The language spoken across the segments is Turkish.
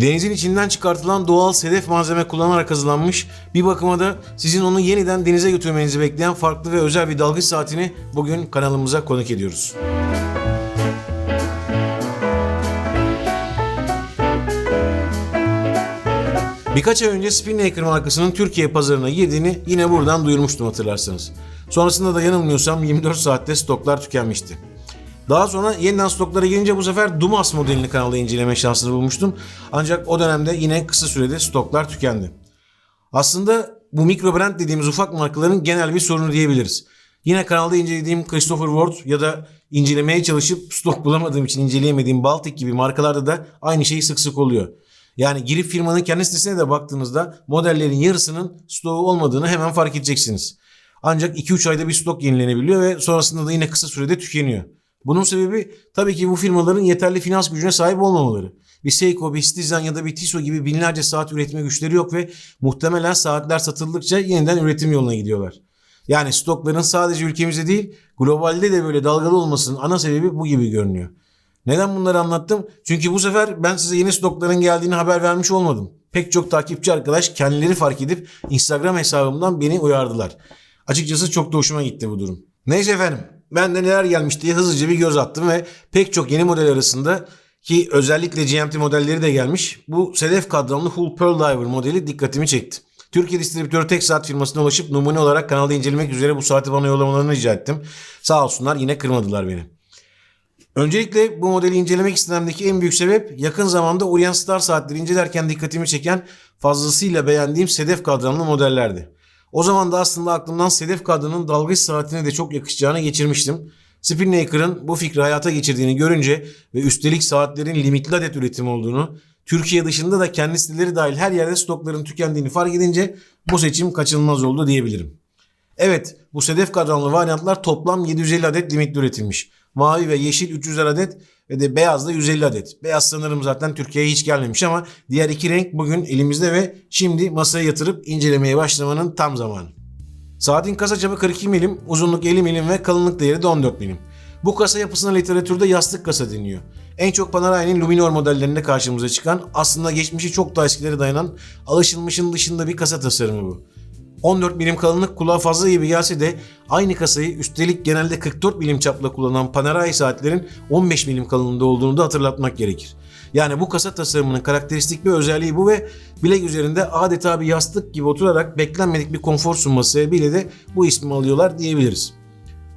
Denizin içinden çıkartılan doğal sedef malzeme kullanarak hazırlanmış, bir bakıma da sizin onu yeniden denize götürmenizi bekleyen farklı ve özel bir dalgıç saatini bugün kanalımıza konuk ediyoruz. Birkaç ay önce Spinnaker markasının Türkiye pazarına girdiğini yine buradan duyurmuştum hatırlarsanız. Sonrasında da yanılmıyorsam 24 saatte stoklar tükenmişti. Daha sonra yeniden stoklara gelince bu sefer Dumas modelini kanalda inceleme şansını bulmuştum. Ancak o dönemde yine kısa sürede stoklar tükendi. Aslında bu mikro brand dediğimiz ufak markaların genel bir sorunu diyebiliriz. Yine kanalda incelediğim Christopher Ward ya da incelemeye çalışıp stok bulamadığım için inceleyemediğim Baltic gibi markalarda da aynı şey sık sık oluyor. Yani girip firmanın kendi sitesine de baktığınızda modellerin yarısının stoğu olmadığını hemen fark edeceksiniz. Ancak 2-3 ayda bir stok yenilenebiliyor ve sonrasında da yine kısa sürede tükeniyor. Bunun sebebi tabii ki bu firmaların yeterli finans gücüne sahip olmamaları. Bir Seiko, bir Citizen ya da bir Tissot gibi binlerce saat üretme güçleri yok ve muhtemelen saatler satıldıkça yeniden üretim yoluna gidiyorlar. Yani stokların sadece ülkemizde değil globalde de böyle dalgalı olmasının ana sebebi bu gibi görünüyor. Neden bunları anlattım? Çünkü bu sefer ben size yeni stokların geldiğini haber vermiş olmadım. Pek çok takipçi arkadaş kendileri fark edip Instagram hesabımdan beni uyardılar. Açıkçası çok da hoşuma gitti bu durum. Neyse efendim ben de neler gelmiş diye hızlıca bir göz attım ve pek çok yeni model arasında ki özellikle GMT modelleri de gelmiş. Bu sedef kadranlı Hull Pearl Diver modeli dikkatimi çekti. Türkiye distribütörü tek saat firmasına ulaşıp numune olarak kanalda incelemek üzere bu saati bana yollamalarını rica ettim. Sağ olsunlar yine kırmadılar beni. Öncelikle bu modeli incelemek istememdeki en büyük sebep yakın zamanda Orient Star saatleri incelerken dikkatimi çeken fazlasıyla beğendiğim sedef kadranlı modellerdi. O zaman da aslında aklımdan sedef kadranın dalgıç saatine de çok yakışacağını geçirmiştim. Spinnaker'ın bu fikri hayata geçirdiğini görünce ve üstelik saatlerin limitli adet üretim olduğunu, Türkiye dışında da kendi siteleri dahil her yerde stokların tükendiğini fark edince bu seçim kaçınılmaz oldu diyebilirim. Evet bu sedef kadranlı varyantlar toplam 750 adet limitli üretilmiş. Mavi ve yeşil 300 adet ve de beyaz da 150 adet. Beyaz sanırım zaten Türkiye'ye hiç gelmemiş ama diğer iki renk bugün elimizde ve şimdi masaya yatırıp incelemeye başlamanın tam zamanı. Saatin kasa çapı 42 milim, uzunluk 50 milim ve kalınlık değeri de 14 milim. Bu kasa yapısına literatürde yastık kasa deniyor. En çok Panerai'nin Luminor modellerinde karşımıza çıkan, aslında geçmişi çok da eskilere dayanan, alışılmışın dışında bir kasa tasarımı bu. 14 milim kalınlık kulağa fazla gibi gelse de aynı kasayı üstelik genelde 44 milim çapla kullanan Panerai saatlerin 15 milim kalınlığında olduğunu da hatırlatmak gerekir. Yani bu kasa tasarımının karakteristik bir özelliği bu ve bilek üzerinde adeta bir yastık gibi oturarak beklenmedik bir konfor sunması sebebiyle de bu ismi alıyorlar diyebiliriz.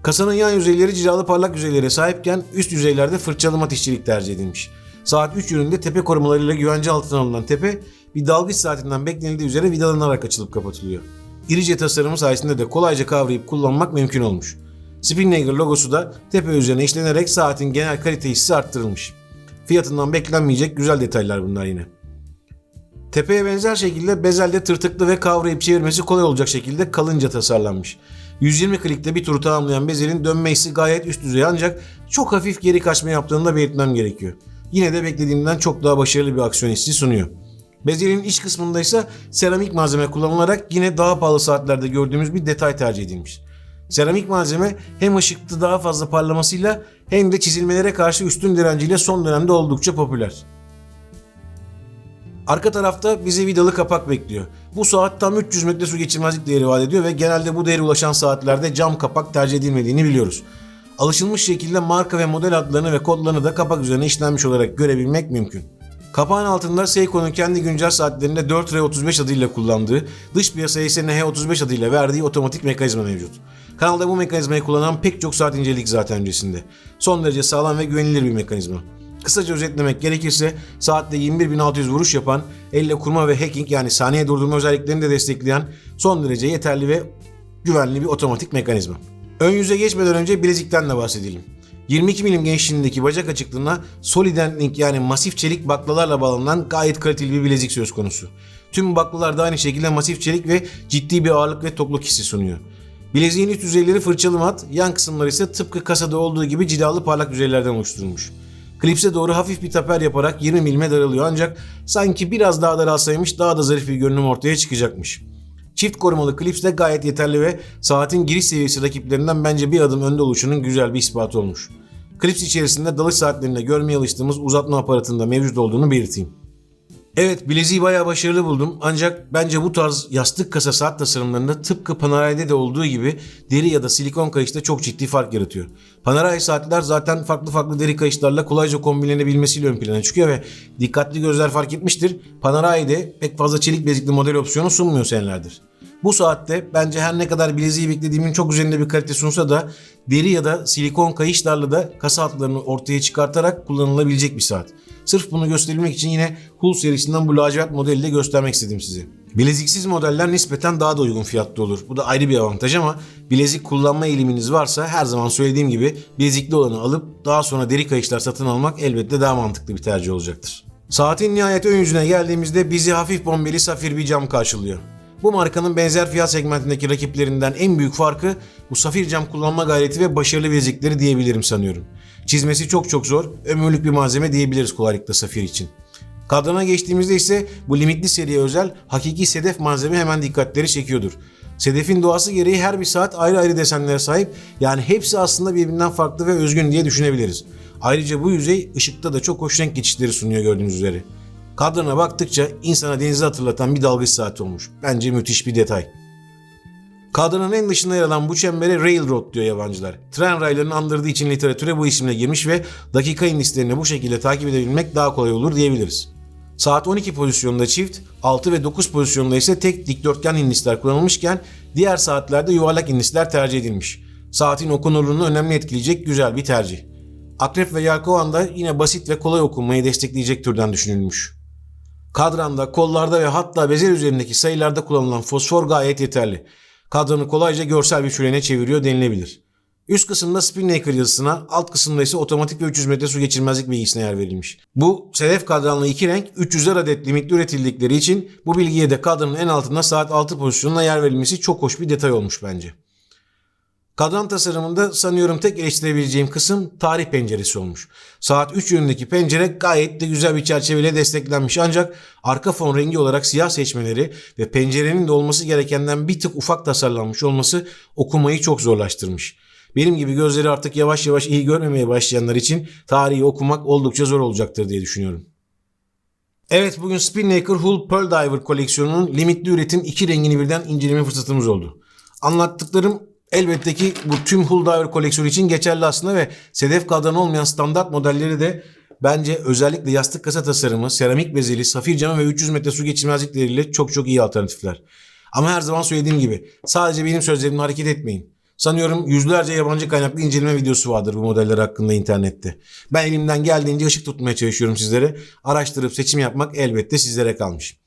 Kasanın yan yüzeyleri cilalı parlak yüzeylere sahipken üst yüzeylerde fırçalı mat işçilik tercih edilmiş. Saat 3 yönünde tepe korumalarıyla güvence altına alınan tepe bir dalgıç saatinden beklenildiği üzere vidalanarak açılıp kapatılıyor. İrice tasarımı sayesinde de kolayca kavrayıp kullanmak mümkün olmuş. Spinnaker logosu da tepe üzerine işlenerek saatin genel kalite hissi arttırılmış. Fiyatından beklenmeyecek güzel detaylar bunlar yine. Tepeye benzer şekilde bezelde tırtıklı ve kavrayıp çevirmesi kolay olacak şekilde kalınca tasarlanmış. 120 klikte bir turu tamamlayan bezelin dönme hissi gayet üst düzey ancak çok hafif geri kaçma yaptığını da belirtmem gerekiyor. Yine de beklediğimden çok daha başarılı bir aksiyon hissi sunuyor. Bezelin iç kısmında ise seramik malzeme kullanılarak yine daha pahalı saatlerde gördüğümüz bir detay tercih edilmiş. Seramik malzeme hem ışıkta daha fazla parlamasıyla hem de çizilmelere karşı üstün direnciyle son dönemde oldukça popüler. Arka tarafta bizi vidalı kapak bekliyor. Bu saat tam 300 metre su geçirmezlik değeri vaat ediyor ve genelde bu değere ulaşan saatlerde cam kapak tercih edilmediğini biliyoruz. Alışılmış şekilde marka ve model adlarını ve kodlarını da kapak üzerine işlenmiş olarak görebilmek mümkün. Kapağın altında Seiko'nun kendi güncel saatlerinde 4R35 adıyla kullandığı, dış piyasaya ise NH35 adıyla verdiği otomatik mekanizma mevcut. Kanalda bu mekanizmayı kullanan pek çok saat inceledik zaten öncesinde. Son derece sağlam ve güvenilir bir mekanizma. Kısaca özetlemek gerekirse saatte 21.600 vuruş yapan, elle kurma ve hacking yani saniye durdurma özelliklerini de destekleyen son derece yeterli ve güvenli bir otomatik mekanizma. Ön yüze geçmeden önce bilezikten de bahsedelim. 22 milim genişliğindeki bacak açıklığına solid link yani masif çelik baklalarla bağlanan gayet kaliteli bir bilezik söz konusu. Tüm baklalar da aynı şekilde masif çelik ve ciddi bir ağırlık ve tokluk hissi sunuyor. Bileziğin üst yüzeyleri fırçalı mat, yan kısımları ise tıpkı kasada olduğu gibi cilalı parlak yüzeylerden oluşturulmuş. Klipse doğru hafif bir taper yaparak 20 milime daralıyor ancak sanki biraz daha daralsaymış daha da zarif bir görünüm ortaya çıkacakmış. Çift korumalı klips de gayet yeterli ve saatin giriş seviyesi rakiplerinden bence bir adım önde oluşunun güzel bir ispatı olmuş. Klips içerisinde dalış saatlerinde görmeye alıştığımız uzatma aparatında mevcut olduğunu belirteyim. Evet bileziği bayağı başarılı buldum ancak bence bu tarz yastık kasa saat tasarımlarında tıpkı Panerai'de de olduğu gibi deri ya da silikon kayışta çok ciddi fark yaratıyor. Panerai saatler zaten farklı farklı deri kayışlarla kolayca kombinlenebilmesiyle ön plana çıkıyor ve dikkatli gözler fark etmiştir. Panerai'de pek fazla çelik bezikli model opsiyonu sunmuyor senelerdir. Bu saatte bence her ne kadar bileziği beklediğimin çok üzerinde bir kalite sunsa da deri ya da silikon kayışlarla da kasa hatlarını ortaya çıkartarak kullanılabilecek bir saat. Sırf bunu gösterilmek için yine Hull serisinden bu lacivert modeliyle göstermek istedim size. Bileziksiz modeller nispeten daha da uygun fiyatlı olur. Bu da ayrı bir avantaj ama bilezik kullanma eğiliminiz varsa her zaman söylediğim gibi bilezikli olanı alıp daha sonra deri kayışlar satın almak elbette daha mantıklı bir tercih olacaktır. Saatin nihayet ön yüzüne geldiğimizde bizi hafif bombeli safir bir cam karşılıyor. Bu markanın benzer fiyat segmentindeki rakiplerinden en büyük farkı bu safir cam kullanma gayreti ve başarılı bilezikleri diyebilirim sanıyorum. Çizmesi çok çok zor, ömürlük bir malzeme diyebiliriz kolaylıkla safir için. Kadrana geçtiğimizde ise bu limitli seriye özel hakiki sedef malzeme hemen dikkatleri çekiyordur. Sedefin doğası gereği her bir saat ayrı ayrı desenlere sahip yani hepsi aslında birbirinden farklı ve özgün diye düşünebiliriz. Ayrıca bu yüzey ışıkta da çok hoş renk geçişleri sunuyor gördüğünüz üzere. Kadrına baktıkça insana denizi hatırlatan bir dalgıç saati olmuş. Bence müthiş bir detay. Kadranın en dışında yer alan bu çembere Railroad diyor yabancılar. Tren raylarını andırdığı için literatüre bu isimle girmiş ve dakika indislerini bu şekilde takip edebilmek daha kolay olur diyebiliriz. Saat 12 pozisyonunda çift, 6 ve 9 pozisyonunda ise tek dikdörtgen indisler kullanılmışken diğer saatlerde yuvarlak indisler tercih edilmiş. Saatin okunurluğunu önemli etkileyecek güzel bir tercih. Akrep ve Yelkovan da yine basit ve kolay okunmayı destekleyecek türden düşünülmüş. Kadranda, kollarda ve hatta bezel üzerindeki sayılarda kullanılan fosfor gayet yeterli. Kadranı kolayca görsel bir şölene çeviriyor denilebilir. Üst kısımda Spinnaker yazısına, alt kısımda ise otomatik ve 300 metre su geçirmezlik bilgisine yer verilmiş. Bu sedef kadranlı iki renk 300'er adet limitli üretildikleri için bu bilgiye de kadranın en altında saat 6 pozisyonuna yer verilmesi çok hoş bir detay olmuş bence. Kadran tasarımında sanıyorum tek eleştirebileceğim kısım tarih penceresi olmuş. Saat 3 yönündeki pencere gayet de güzel bir çerçeveyle desteklenmiş ancak arka fon rengi olarak siyah seçmeleri ve pencerenin de olması gerekenden bir tık ufak tasarlanmış olması okumayı çok zorlaştırmış. Benim gibi gözleri artık yavaş yavaş iyi görmemeye başlayanlar için tarihi okumak oldukça zor olacaktır diye düşünüyorum. Evet bugün Spinnaker Hull Pearl Diver koleksiyonunun limitli üretim iki rengini birden inceleme fırsatımız oldu. Anlattıklarım elbette ki bu tüm Hull Diver koleksiyonu için geçerli aslında ve sedef kadranı olmayan standart modelleri de bence özellikle yastık kasa tasarımı, seramik bezeli, safir camı ve 300 metre su geçirmezlikleriyle çok çok iyi alternatifler. Ama her zaman söylediğim gibi sadece benim sözlerimle hareket etmeyin. Sanıyorum yüzlerce yabancı kaynaklı inceleme videosu vardır bu modeller hakkında internette. Ben elimden geldiğince ışık tutmaya çalışıyorum sizlere. Araştırıp seçim yapmak elbette sizlere kalmış.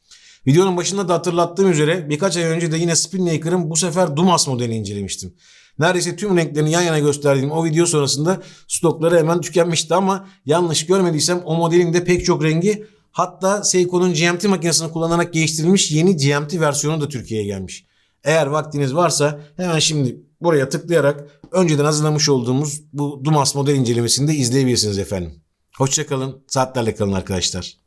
Videonun başında da hatırlattığım üzere birkaç ay önce de yine Spinnaker'ın bu sefer Dumas modelini incelemiştim. Neredeyse tüm renklerini yan yana gösterdiğim o video sonrasında stokları hemen tükenmişti ama yanlış görmediysem o modelin de pek çok rengi hatta Seiko'nun GMT makinesini kullanarak geliştirilmiş yeni GMT versiyonu da Türkiye'ye gelmiş. Eğer vaktiniz varsa hemen şimdi buraya tıklayarak önceden hazırlamış olduğumuz bu Dumas model incelemesini de izleyebilirsiniz efendim. Hoşçakalın, saatlerle kalın arkadaşlar.